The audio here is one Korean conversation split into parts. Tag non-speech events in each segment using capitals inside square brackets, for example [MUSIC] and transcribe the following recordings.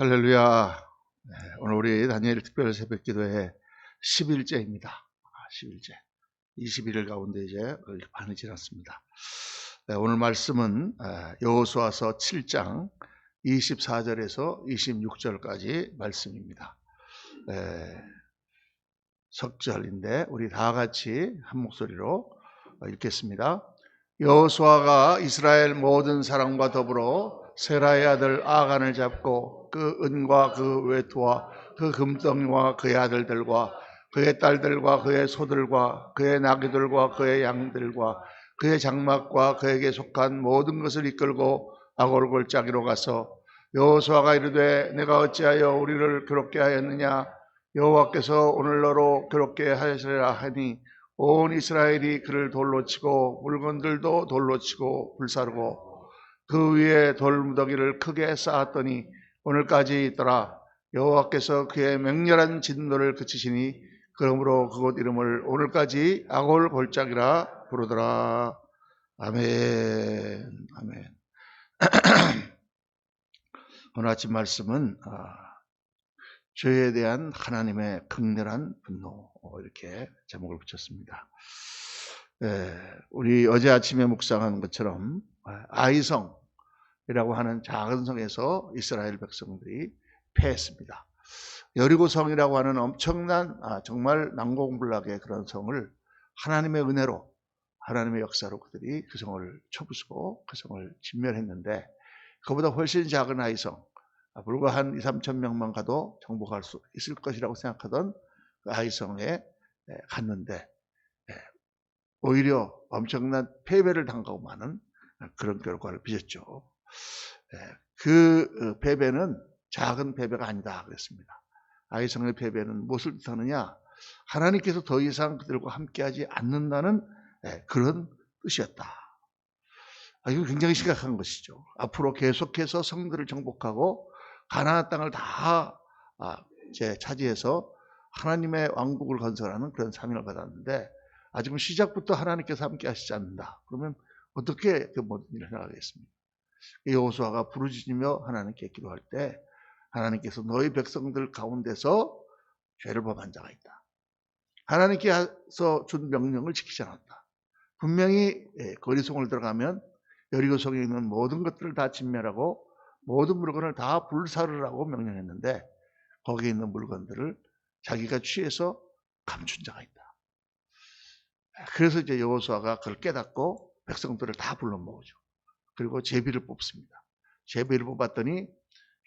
할렐루야. 네, 오늘 우리 다니엘 특별 새벽 기도회 10일째입니다. 10일째. 21일 가운데 이제 반이 지났습니다. 네, 오늘 말씀은 아, 여호수아서 7장 24절에서 26절까지 말씀입니다. 네, 석절인데 우리 다 같이 한 목소리로 읽겠습니다. 여호수아가 이스라엘 모든 사람과 더불어 세라의 아들 아간을 잡고 그 은과 그 외투와 그 금덩이와 그의 아들들과 그의 딸들과 그의 소들과 그의 나귀들과 그의 양들과 그의 장막과 그에게 속한 모든 것을 이끌고 아골 골짜기로 가서 여호수아가 이르되 내가 어찌하여 우리를 괴롭게 하였느냐? 여호와께서 오늘 너로 괴롭게 하시리라 하니 온 이스라엘이 그를 돌로 치고 물건들도 돌로 치고 불사르고 그 위에 돌무더기를 크게 쌓았더니 오늘까지 있더라. 여호와께서 그의 맹렬한 진노를 그치시니 그러므로 그곳 이름을 오늘까지 아골 골짜기라 부르더라. 아멘. 아멘. [CLEARS THROAT] 오늘 아침 말씀은 아, 죄에 대한 하나님의 극렬한 분노 이렇게 제목을 붙였습니다. 예, 우리 어제 아침에 묵상한 것처럼 아, 아이성 이라고 하는 작은 성에서 이스라엘 백성들이 패했습니다. 여리고 성이라고 하는 엄청난 아, 정말 난공불락의 그런 성을 하나님의 은혜로 하나님의 역사로 그들이 그 성을 쳐부수고 그 성을 진멸했는데 그보다 훨씬 작은 아이성 아, 불과 한 2, 3천 명만 가도 정복할 수 있을 것이라고 생각하던 그 아이성에 갔는데 오히려 엄청난 패배를 당하고 마는 그런 결과를 빚었죠. 예, 그 어, 패배는 작은 패배가 아니다 그랬습니다. 아이성의 패배는 무엇을 뜻하느냐? 하나님께서 더 이상 그들과 함께하지 않는다는 예, 그런 뜻이었다. 아, 이거 굉장히 심각한 것이죠. 앞으로 계속해서 성들을 정복하고 가나안 땅을 다 아, 차지해서 하나님의 왕국을 건설하는 그런 사명을 받았는데 아직은 시작부터 하나님께서 함께 하시지 않는다. 그러면 어떻게 그 모든 일을 해나가겠습니까? 여호수아가 부르짖으며 하나님께 기도할 때 하나님께서 너희 백성들 가운데서 죄를 범한 자가 있다. 하나님께서 준 명령을 지키지 않았다. 분명히 예, 거리송을 들어가면 여리고성에 있는 모든 것들을 다 진멸하고 모든 물건을 다 불사르라고 명령했는데 거기에 있는 물건들을 자기가 취해서 감춘 자가 있다. 그래서 이제 여호수아가 그걸 깨닫고 백성들을 다 불러 모으죠. 그리고 제비를 뽑습니다. 제비를 뽑았더니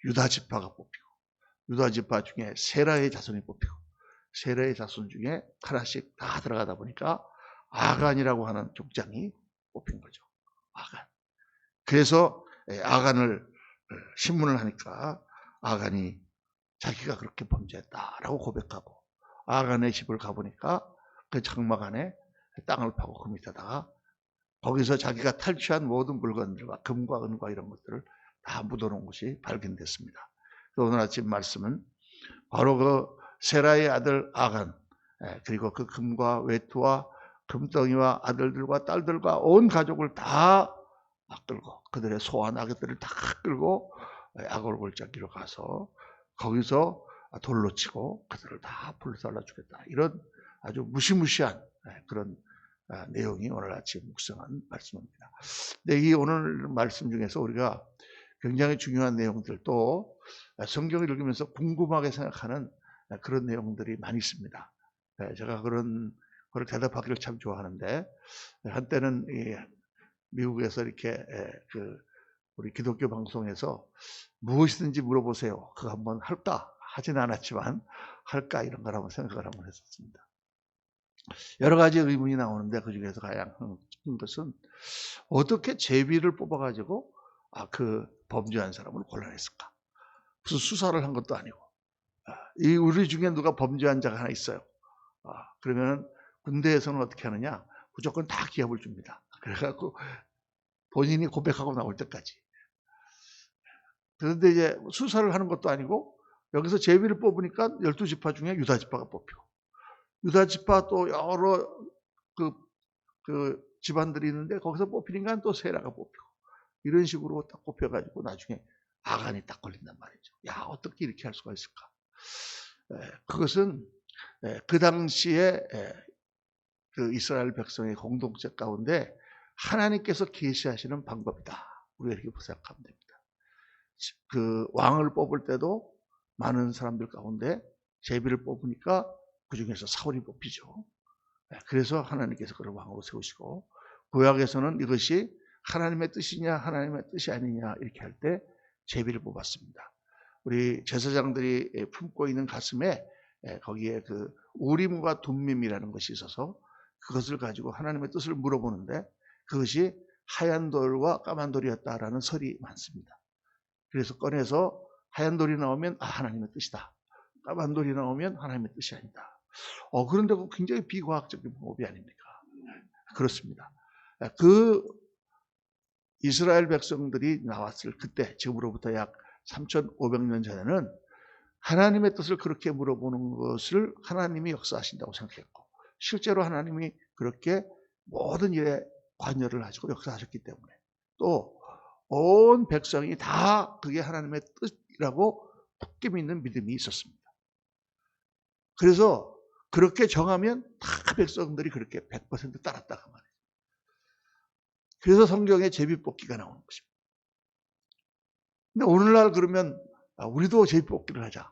유다 지파가 뽑히고 유다 지파 중에 세라의 자손이 뽑히고 세라의 자손 중에 하나씩 다 들어가다 보니까 아간이라고 하는 족장이 뽑힌 거죠. 아간. 그래서 예, 아간을 어, 신문을 하니까 아간이 자기가 그렇게 범죄했다라고 고백하고 아간의 집을 가보니까 그 장막 안에 땅을 파고 그 밑에다가 거기서 자기가 탈취한 모든 물건들과 금과 은과 이런 것들을 다 묻어놓은 것이 발견됐습니다. 오늘 아침 말씀은 바로 그 세라의 아들 아간 예, 그리고 그 금과 외투와 금덩이와 아들들과 딸들과 온 가족을 다 끌고 그들의 소와 나귀들을 다 끌고 아골 골짜기로 가서 거기서 돌로 치고 그들을 다 불살라 주겠다. 이런 아주 무시무시한 예, 그런 아, 내용이 오늘 아침 묵상한 말씀입니다. 근데 이 오늘 말씀 중에서 우리가 굉장히 중요한 내용들 또 성경을 읽으면서 궁금하게 생각하는 그런 내용들이 많이 있습니다. 네, 제가 그런 걸 대답하기를 참 좋아하는데 한때는 미국에서 이렇게 그 우리 기독교 방송에서 무엇이든지 물어보세요. 그거 한번 할까? 하진 않았지만 할까 이런 걸 한번 생각을 한번 했었습니다. 여러 가지 의문이 나오는데 그 중에서 가장 큰 것은 어떻게 제비를 뽑아가지고 아, 그 범죄한 사람을 골라냈을까? 무슨 수사를 한 것도 아니고. 아, 이 우리 중에 누가 범죄한 자가 하나 있어요. 아, 그러면 군대에서는 어떻게 하느냐? 무조건 다 기합을 줍니다. 그래갖고 본인이 고백하고 나올 때까지. 그런데 이제 수사를 하는 것도 아니고 여기서 제비를 뽑으니까 12지파 중에 유다지파가 뽑히고 유다 지파 또 여러 그, 그 집안들이 있는데 거기서 뽑히니까 또 세라가 뽑히고 이런 식으로 딱 뽑혀가지고 나중에 아간이 딱 걸린단 말이죠. 야 어떻게 이렇게 할 수가 있을까? 에, 그것은 에, 그 당시에 에, 그 이스라엘 백성의 공동체 가운데 하나님께서 계시하시는 방법이다. 우리가 이렇게 생각하면 됩니다. 그 왕을 뽑을 때도 많은 사람들 가운데 제비를 뽑으니까 그 중에서 사울이 뽑히죠. 네, 그래서 하나님께서 그를 왕으로 세우시고 구약에서는 이것이 하나님의 뜻이냐 하나님의 뜻이 아니냐 이렇게 할 때 제비를 뽑았습니다. 우리 제사장들이 품고 있는 가슴에 거기에 그 우림과 둠밈이라는 것이 있어서 그것을 가지고 하나님의 뜻을 물어보는데 그것이 하얀 돌과 까만 돌이었다라는 설이 많습니다. 그래서 꺼내서 하얀 돌이 나오면 아 하나님의 뜻이다. 까만 돌이 나오면 하나님의 뜻이 아니다. 어 그런데 그 굉장히 비과학적인 방법이 아닙니까? 그렇습니다. 그 이스라엘 백성들이 나왔을 그때 지금으로부터 약 3,500년 전에는 하나님의 뜻을 그렇게 물어보는 것을 하나님이 역사하신다고 생각했고 실제로 하나님이 그렇게 모든 일에 관여를 하시고 역사하셨기 때문에 또 온 백성이 다 그게 하나님의 뜻이라고 굳게 믿는 믿음이 있었습니다. 그래서 그렇게 정하면 다 백성들이 그렇게 100% 따랐다고 그 말이에요. 그래서 성경에 제비뽑기가 나오는 것입니다. 근데 오늘날 그러면 아, 우리도 제비뽑기를 하자.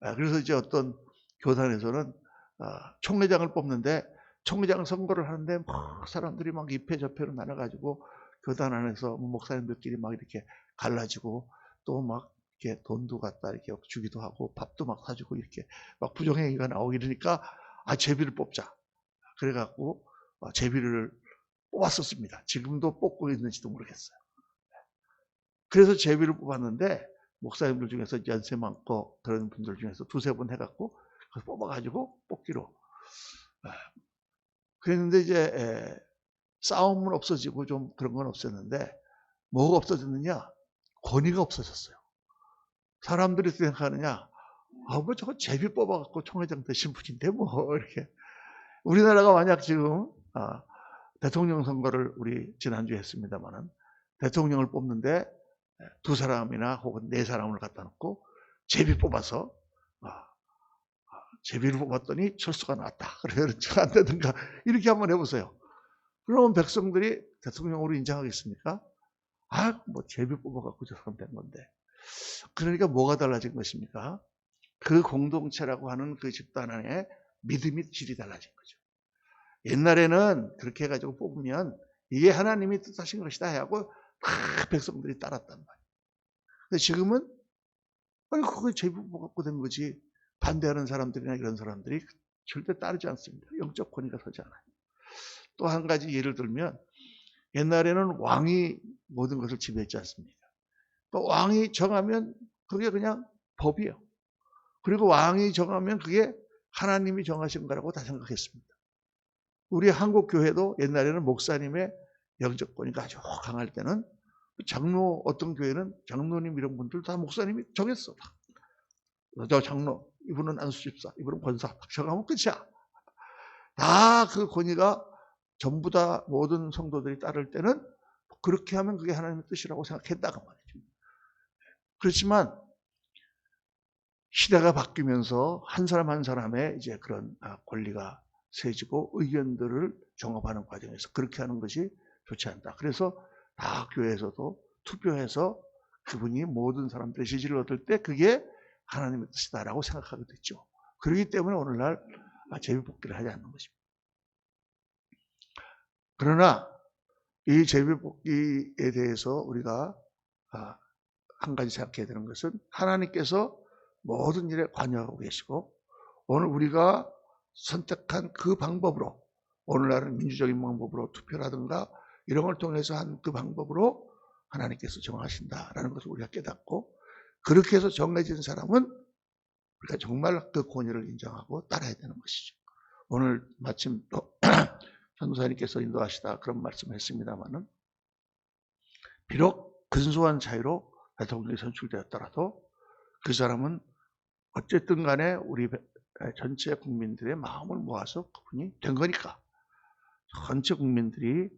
아, 그래서 이제 어떤 교단에서는 아, 총회장을 뽑는데 총회장 선거를 하는데 막 사람들이 막 입회 접회로 나눠가지고 교단 안에서 뭐 목사님들끼리 막 이렇게 갈라지고 또 막 이렇게 돈도 갖다 이렇게 주기도 하고 밥도 막 사주고 이렇게 막 부정행위가 나오고 이러니까 아 제비를 뽑자. 그래갖고 어, 제비를 뽑았었습니다. 지금도 뽑고 있는지도 모르겠어요. 그래서 제비를 뽑았는데 목사님들 중에서 연세 많고 그런 분들 중에서 두세 번 해갖고 뽑아가지고 뽑기로 그랬는데 이제 싸움은 없어지고 좀 그런 건 없었는데 뭐가 없어졌느냐? 권위가 없어졌어요. 사람들이 생각하느냐? 아, 뭐 저거 제비 뽑아갖고 총회장 되신 분인데 뭐 [LAUGHS] 이렇게 우리나라가 만약 지금 아, 대통령 선거를 우리 지난주에 했습니다만은 대통령을 뽑는데 두 사람이나 혹은 네 사람을 갖다 놓고 제비 뽑아서 아, 제비를 뽑았더니 철수가 나왔다. [LAUGHS] 그러면 안 되든가 이렇게 한번 해보세요. 그러면 백성들이 대통령으로 인정하겠습니까? 아, 뭐 제비 뽑아갖고 저 사람 된 건데. 그러니까 뭐가 달라진 것입니까? 그 공동체라고 하는 그 집단 안에 믿음의 질이 달라진 거죠. 옛날에는 그렇게 해가지고 뽑으면 이게 하나님이 뜻하신 것이다 하고 다 백성들이 따랐단 말이에요. 근데 지금은 아니 그거 제비 뽑아갖고 된 거지. 반대하는 사람들이나 이런 사람들이 절대 따르지 않습니다. 영적 권위가 서지 않아요. 또 한 가지 예를 들면 옛날에는 왕이 모든 것을 지배했지 않습니까? 또 왕이 정하면 그게 그냥 법이에요. 그리고 왕이 정하면 그게 하나님이 정하신 거라고 다 생각했습니다. 우리 한국 교회도 옛날에는 목사님의 권위가 아주 강할 때는 장로 어떤 교회는 장로님 이런 분들 다 목사님이 정했어. 저 장로 이분은 안수집사, 이분은 권사, 정하면 끝이야. 다 그 권위가 전부 다 모든 성도들이 따를 때는 그렇게 하면 그게 하나님의 뜻이라고 생각했다고 말이죠. 그렇지만 시대가 바뀌면서 한 사람 한 사람의 이제 그런 아, 권리가 세지고 의견들을 종합하는 과정에서 그렇게 하는 것이 좋지 않다. 그래서 다 교회에서도 투표해서 그분이 모든 사람들의 지지를 얻을 때 그게 하나님의 뜻이다라고 생각하게 됐죠. 그렇기 때문에 오늘날 제비뽑기를 하지 않는 것입니다. 그러나 이 제비뽑기에 대해서 우리가 아, 한 가지 생각해야 되는 것은 하나님께서 모든 일에 관여하고 계시고 오늘 우리가 선택한 그 방법으로 오늘날은 민주적인 방법으로 투표라든가 이런 걸 통해서 한 그 방법으로 하나님께서 정하신다라는 것을 우리가 깨닫고 그렇게 해서 정해진 사람은 우리가 정말 그 권위를 인정하고 따라야 되는 것이죠. 오늘 마침 또 [CLEARS THROAT] 전도사님께서 인도하시다 그런 말씀을 했습니다만은 비록 근소한 차이로 대통령이 선출되었더라도 그 사람은 어쨌든 간에 우리 전체 국민들의 마음을 모아서 그분이 된 거니까 전체 국민들이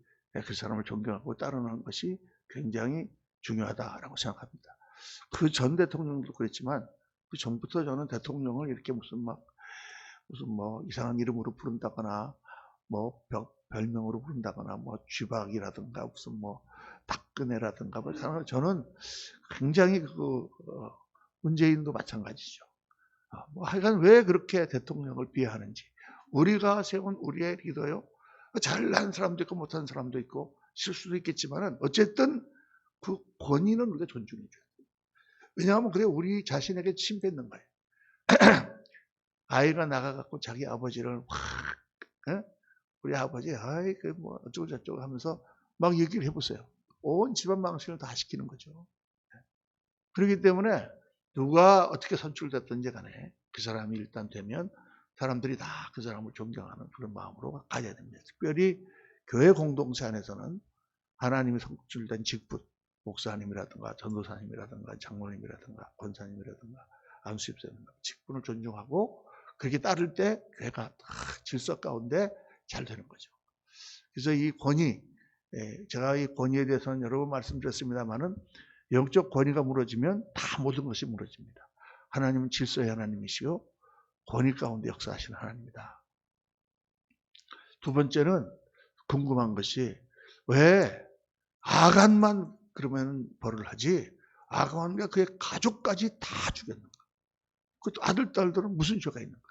그 사람을 존경하고 따르는 것이 굉장히 중요하다라고 생각합니다. 그 전 대통령도 그랬지만 그 전부터 저는 대통령을 이렇게 무슨 막 무슨 뭐 이상한 이름으로 부른다거나 뭐 별, 별명으로 부른다거나 뭐 쥐박이라든가 무슨 뭐 박근혜라든가 뭐 저는- 굉장히 그 어, 문재인도 마찬가지죠. 아, 뭐 하여간 왜 그렇게 대통령을 비하하는지 우리가 세운 우리의 리더요 잘난 사람도 있고 못한 사람도 있고 실수도 있겠지만은 어쨌든 그 권위는 우리가 존중해 줘야 돼요. 왜냐하면 그래 우리 자신에게 침뱉는 거예요. [CLEARS THROAT] 아이가 나가갖고 자기 아버지를 확 예? 우리 아버지 아이 그 뭐 어쩌고 저쩌고 하면서 막 얘기를 해보세요. 온 집안 망신을 다 시키는 거죠. 예. 그렇기 때문에 누가 어떻게 선출됐든지 간에 그 사람이 일단 되면 사람들이 다 그 사람을 존경하는 그런 마음으로 가져야 됩니다. 특별히 교회 공동체 안에서는 하나님이 선출된 직분, 목사님이라든가 전도사님이라든가 장로님이라든가 권사님이라든가 안수집사님 직분을 존중하고 그렇게 따를 때 교회가 다 질서 가운데 잘 되는 거죠. 그래서 이 권위, 예, 제가 이 권위에 대해서는 여러 번 말씀드렸습니다만은 영적 권위가 무너지면 다 모든 것이 무너집니다. 하나님은 질서의 하나님이시요 권위 가운데 역사하시는 하나님이다. 두 번째는 궁금한 것이 왜 아간만 그러면 벌을 하지 아간과 그의 가족까지 다 죽였는가? 그 아들 딸들은 무슨 죄가 있는가?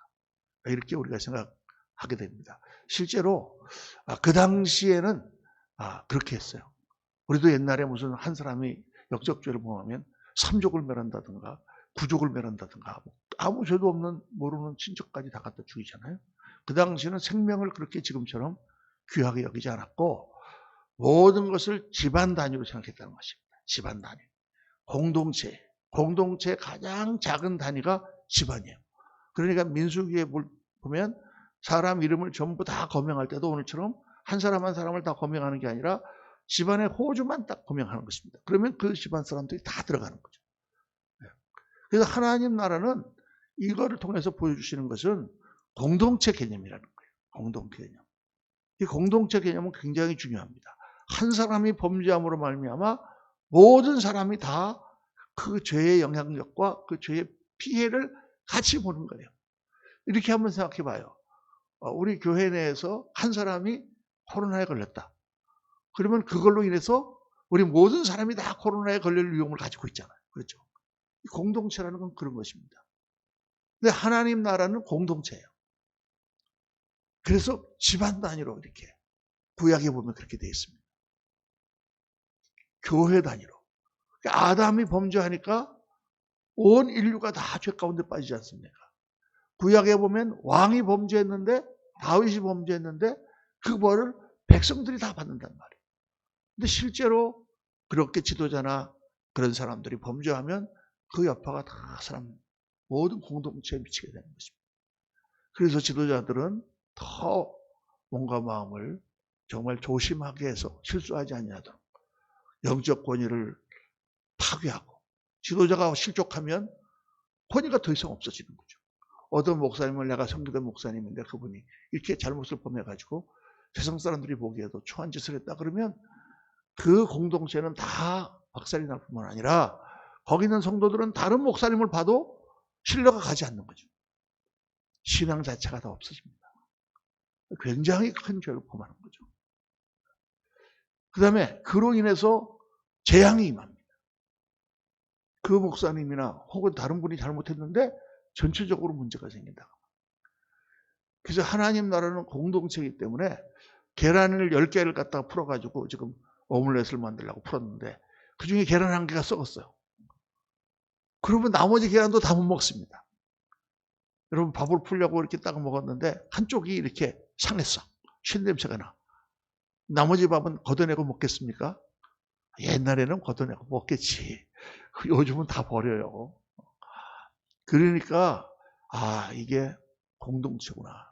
이렇게 우리가 생각하게 됩니다. 실제로 아, 그 당시에는 아, 그렇게 했어요. 우리도 옛날에 무슨 한 사람이 역적죄를 범하면 삼족을 멸한다든가 구족을 멸한다든가 뭐 아무 죄도 없는 모르는 친척까지 다 갖다 죽이잖아요. 그 당시에는 생명을 그렇게 지금처럼 귀하게 여기지 않았고 모든 것을 집안 단위로 생각했다는 것입니다. 집안 단위. 공동체. 공동체의 가장 작은 단위가 집안이에요. 그러니까 민수기에 보면 사람 이름을 전부 다 거명할 때도 오늘처럼 한 사람 한 사람을 다 거명하는 게 아니라 집안의 호주만 딱 거명하는 것입니다. 그러면 그 집안 사람들이 다 들어가는 거죠. 네. 그래서 하나님 나라는 이거를 통해서 보여주시는 것은 공동체 개념이라는 거예요. 공동체 개념. 이 공동체 개념은 굉장히 중요합니다. 한 사람이 범죄함으로 말미암아 모든 사람이 다 그 죄의 영향력과 그 죄의 피해를 같이 보는 거예요. 이렇게 한번 생각해 봐요. 어, 우리 교회 내에서 한 사람이 코로나에 걸렸다. 그러면 그걸로 인해서 우리 모든 사람이 다 코로나에 걸릴 위험을 가지고 있잖아요. 그렇죠? 공동체라는 건 그런 것입니다. 근데 하나님 나라는 공동체예요. 그래서 집안 단위로 이렇게 구약에 보면 그렇게 되어 있습니다. 교회 단위로. 그러니까 아담이 범죄하니까 온 인류가 다 죄 가운데 빠지지 않습니까? 구약에 보면 왕이 범죄했는데 다윗이 범죄했는데 그 벌을 백성들이 다 받는단 말이에요. 근데 실제로 그렇게 지도자나 그런 사람들이 범죄하면 그 여파가 다 사람 모든 공동체에 미치게 되는 것입니다. 그래서 지도자들은 더 몸과 마음을 정말 조심하게 해서 실수하지 아니하도록 영적 권위를 파괴하고 지도자가 실족하면 권위가 더 이상 없어지는 거죠. 어떤 목사님을 내가 섬기던 목사님인데 그분이 이렇게 잘못을 범해가지고 세상 사람들이 보기에도 초한 짓을 했다 그러면 그 공동체는 다 박살이 날 뿐만 아니라 거기 있는 성도들은 다른 목사님을 봐도 신뢰가 가지 않는 거죠. 신앙 자체가 다 없어집니다. 굉장히 큰 죄를 범하는 거죠. 그 다음에 그로 인해서 재앙이 임합니다. 그 목사님이나 혹은 다른 분이 잘못했는데 전체적으로 문제가 생긴다. 그래서 하나님 나라는 공동체이기 때문에 계란을 10개를 갖다가 풀어가지고 지금 오믈렛을 만들려고 풀었는데 그 중에 계란 한 개가 썩었어요. 그러면 나머지 계란도 다 못 먹습니다. 여러분 밥을 풀려고 이렇게 딱 먹었는데 한쪽이 이렇게 상했어. 쉰 냄새가 나. 나머지 밥은 걷어내고 먹겠습니까? 옛날에는 걷어내고 먹겠지. [LAUGHS] 요즘은 다 버려요. 그러니까 아 이게 공동체구나.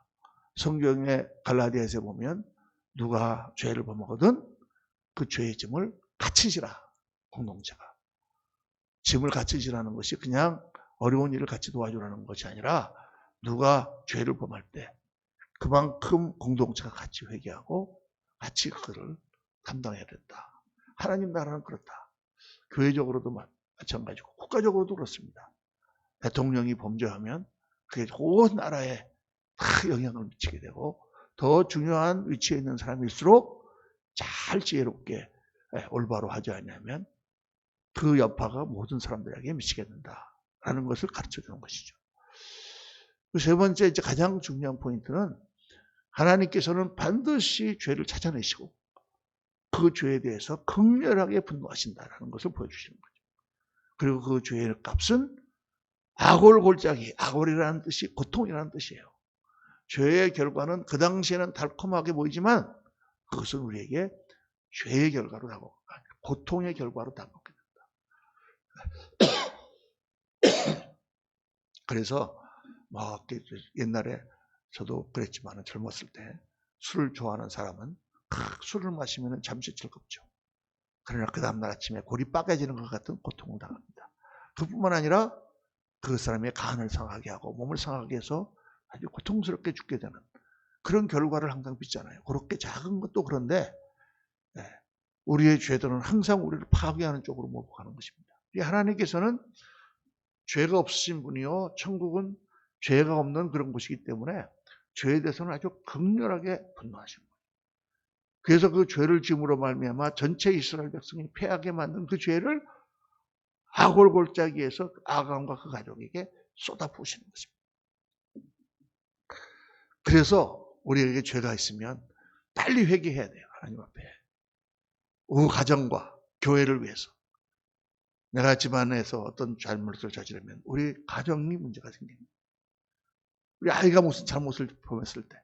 성경의 갈라디아에서 보면 누가 죄를 범하거든 그 죄의 짐을 같이 지라 공동체가 짐을 같이 지라는 것이 그냥 어려운 일을 같이 도와주라는 것이 아니라 누가 죄를 범할 때 그만큼 공동체가 같이 회개하고 같이 그를 감당해야 된다. 하나님 나라는 그렇다. 교회적으로도 마찬가지고 국가적으로도 그렇습니다. 대통령이 범죄하면 그게 온 나라에 다 영향을 미치게 되고 더 중요한 위치에 있는 사람일수록 잘 지혜롭게 예, 올바로 하지 않냐면 그 여파가 모든 사람들에게 미치게 된다라는 것을 가르쳐 주는 것이죠. 그세 번째 이제 가장 중요한 포인트는 하나님께서는 반드시 죄를 찾아내시고 그 죄에 대해서 극렬하게 분노하신다라는 것을 보여주시는 거죠. 그리고 그 죄의 값은 악골골짜기, 악골이라는 뜻이 고통이라는 뜻이에요. 죄의 결과는 그 당시에는 달콤하게 보이지만 그것은 우리에게 죄의 결과로 다가오고 고통의 결과로 다가오게 된다. [COUGHS] 그래서 막 옛날에 저도 그랬지만 젊었을 때 술을 좋아하는 사람은 탁 술을 마시면 잠시 즐겁죠. 그러나 그 다음날 아침에 골이 빠개지는 것 같은 고통을 당합니다. 그뿐만 아니라 그 사람의 간을 상하게 하고 몸을 상하게 해서 아주 고통스럽게 죽게 되는 그런 결과를 항상 빚잖아요. 그렇게 작은 것도 그런데 예, 우리의 죄들은 항상 우리를 파괴하는 쪽으로 몰고 가는 것입니다. 이 하나님께서는 죄가 없으신 분이요 천국은 죄가 없는 그런 곳이기 때문에 죄에 대해서는 아주 극렬하게 분노하시는 거예요. 그래서 그 죄를 지음으로 말미암아 전체 이스라엘 백성이 패하게 만든 그 죄를 아골골짜기에서 아감과 그 가족에게 쏟아부으시는 것입니다. 그래서 우리에게 죄가 있으면 빨리 회개해야 돼요. 하나님 앞에. 우리 가정과 교회를 위해서. 내가 집안에서 어떤 잘못을 저지르면 우리 가정이 문제가 생깁니다. 우리 아이가 무슨 잘못을 범했을 때.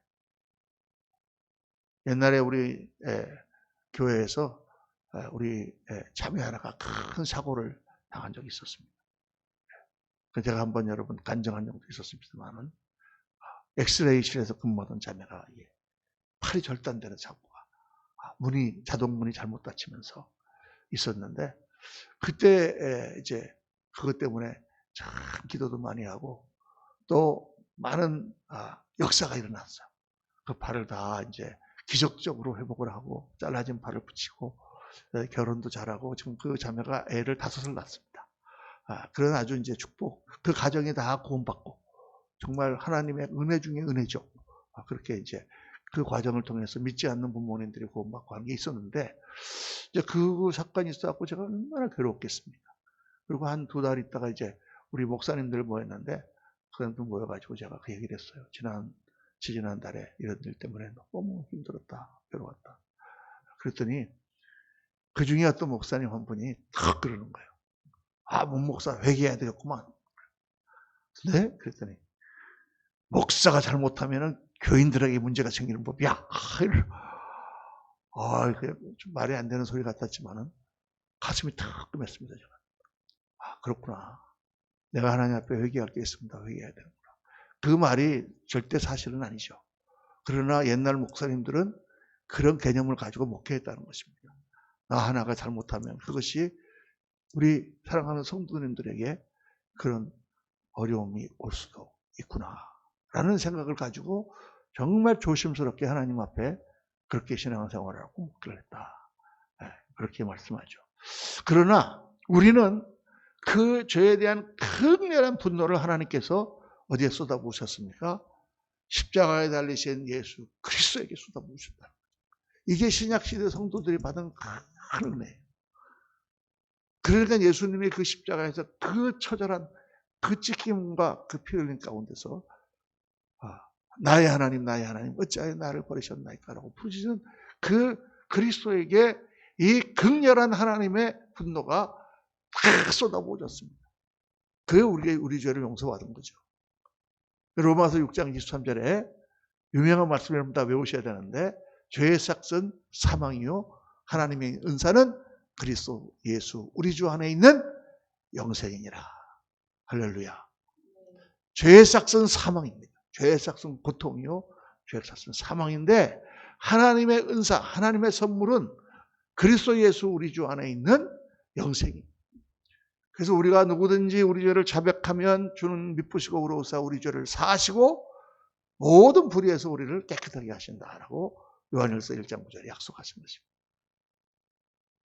옛날에 우리 에, 교회에서 에, 우리 에, 자매 하나가 큰 사고를 당한 적이 있었습니다. 그 제가 한번 여러분 간증한 적도 있었습니다만은 엑스레이실에서 근무하던 자매가 예, 팔이 절단되는 사고가 아, 문이 자동 문이 잘못 닫히면서 있었는데 그때 에, 이제 그것 때문에 참 기도도 많이 하고 또 많은 아, 역사가 일어났어요. 그 팔을 다 이제 기적적으로 회복을 하고 잘라진 팔을 붙이고 에, 결혼도 잘하고 지금 그 자매가 애를 다섯을 낳습니다. 아, 그런 아주 이제 축복 그 가정이 다 구원받고 정말 하나님의 은혜 중에 은혜죠. 아, 그렇게 이제 그 과정을 통해서 믿지 않는 부모님들이 구원받고 하는 게 있었는데 이제 그 사건이 있어갖고 제가 얼마나 괴로웠겠습니다. 그리고 한 두 달 있다가 이제 우리 목사님들 모였는데 그분들 모여가지고 제가 그 얘기를 했어요. 지난 지지난 달에 이런 일 때문에 너무 힘들었다, 괴로웠다. 그랬더니 그 중에 어떤 목사님 한 분이 탁 그러는 거예요. 아, 문 목사 회개해야 되겠구만. 네? 그랬더니 목사가 잘못하면은 교인들에게 문제가 생기는 법이야. 아, 좀 말이 안 되는 소리 같았지만은 가슴이 탁 끔했습니다. 제가. 아, 그렇구나. 내가 하나님 앞에 회개할 게 있습니다. 회개해야 되는구나. 그 말이 절대 사실은 아니죠. 그러나 옛날 목사님들은 그런 개념을 가지고 목회했다는 것입니다. 나 하나가 잘못하면 그것이 우리 사랑하는 성도님들에게 그런 어려움이 올 수도 있구나. 라는 생각을 가지고 정말 조심스럽게 하나님 앞에 그렇게 신앙생활을 하고 했다. 네, 그렇게 말씀하죠. 그러나 우리는 그 죄에 대한 극렬한 분노를 하나님께서 어디에 쏟아부으셨습니까? 십자가에 달리신 예수 그리스도에게 쏟아부으셨다. 이게 신약시대 성도들이 받은 큰 은혜예요. 그러니까 예수님이 그 십자가에서 그 처절한 그 찢김과 그 피 흘림 가운데서 아, 나의 하나님 나의 하나님 어찌하여 나를 버리셨나이까라고 부르시는 그 그리스도에게 이 극렬한 하나님의 분노가 탁 쏟아부어졌습니다. 그게 우리, 우리 죄를 용서받은 거죠. 로마서 6장 23절에 유명한 말씀을 여러분 다 외우셔야 되는데 죄의 삭은 사망이요 하나님의 은사는 그리스도 예수 우리 주 안에 있는 영생이니라. 할렐루야. 죄의 삭은 사망입니다. 죄의 삭은 고통이요. 죄의 삭은 사망인데 하나님의 은사, 하나님의 선물은 그리스도 예수 우리 주 안에 있는 영생입니다. 그래서 우리가 누구든지 우리 죄를 자백하면 주는 미쁘시고 우로우사 우리 죄를 사시고 모든 불의에서 우리를 깨끗하게 하신다라고 요한일서 1장 9절에 약속하신 것입니다.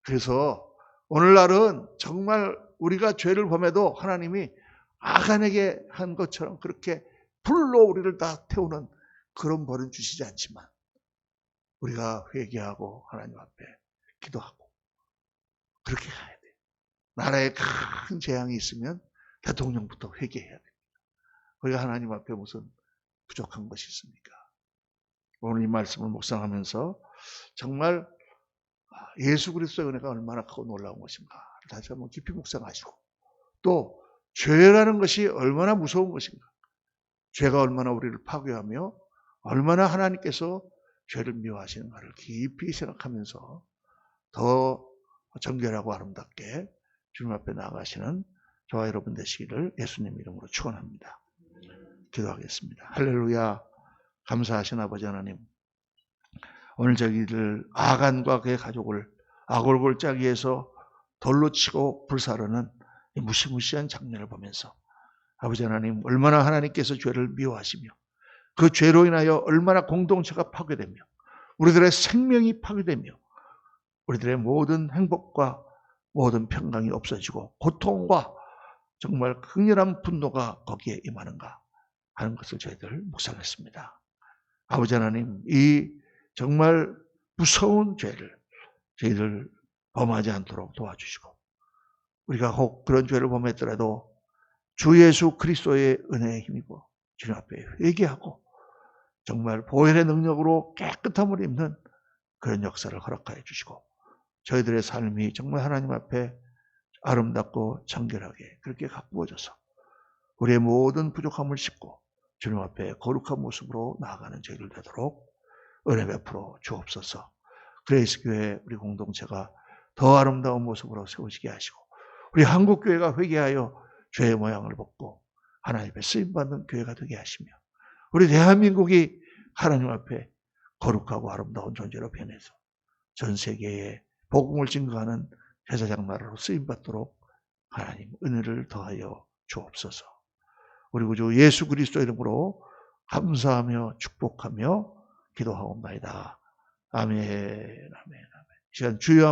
그래서 오늘날은 정말 우리가 죄를 범해도 하나님이 아간에게 한 것처럼 그렇게 불로 우리를 다 태우는 그런 벌은 주시지 않지만 우리가 회개하고 하나님 앞에 기도하고 그렇게 가야 돼요. 나라에 큰 재앙이 있으면 대통령부터 회개해야 됩니다. 우리가 하나님 앞에 무슨 부족한 것이 있습니까? 오늘 이 말씀을 묵상하면서 정말 예수 그리스도의 은혜가 얼마나 크고 놀라운 것인가 다시 한번 깊이 묵상하시고 또 죄라는 것이 얼마나 무서운 것인가 죄가 얼마나 우리를 파괴하며 얼마나 하나님께서 죄를 미워하시는가를 깊이 생각하면서 더 정결하고 아름답게 주님 앞에 나아가시는 저와 여러분 되시기를 예수님 이름으로 축원합니다. 기도하겠습니다. 할렐루야. 감사하신 아버지 하나님. 오늘 저기를 아간과 그의 가족을 아골골짜기에서 돌로 치고 불사르는 이 무시무시한 장면을 보면서 아버지 하나님 얼마나 하나님께서 죄를 미워하시며 그 죄로 인하여 얼마나 공동체가 파괴되며 우리들의 생명이 파괴되며 우리들의 모든 행복과 모든 평강이 없어지고 고통과 정말 극렬한 분노가 거기에 임하는가 하는 것을 저희들 묵상했습니다. 아버지 하나님, 이 정말 무서운 죄를 저희들 범하지 않도록 도와주시고 우리가 혹 그런 죄를 범했더라도 주 예수 그리스도의 은혜에 힘입어 주님 앞에 회개하고 정말 보혈의 능력으로 깨끗함을 입는 그런 역사를 허락하여 주시고 저희들의 삶이 정말 하나님 앞에 아름답고 정결하게 그렇게 가꾸어져서 우리의 모든 부족함을 싣고 주님 앞에 거룩한 모습으로 나아가는 저희들 되도록 은혜 베풀어 주옵소서. 그레이스 교회 우리 공동체가 더 아름다운 모습으로 세우시게 하시고 우리 한국 교회가 회개하여 죄의 모양을 벗고 하나님의 쓰임 받는 교회가 되게 하시며 우리 대한민국이 하나님 앞에 거룩하고 아름다운 존재로 변해서 전 세계에 복음을 증거하는 제사장 나라로 쓰임 받도록 하나님 은혜를 더하여 주옵소서. 우리 구주 예수 그리스도 이름으로 감사하며 축복하며 기도하옵나이다. 아멘, 아멘, 아멘. 시간 주여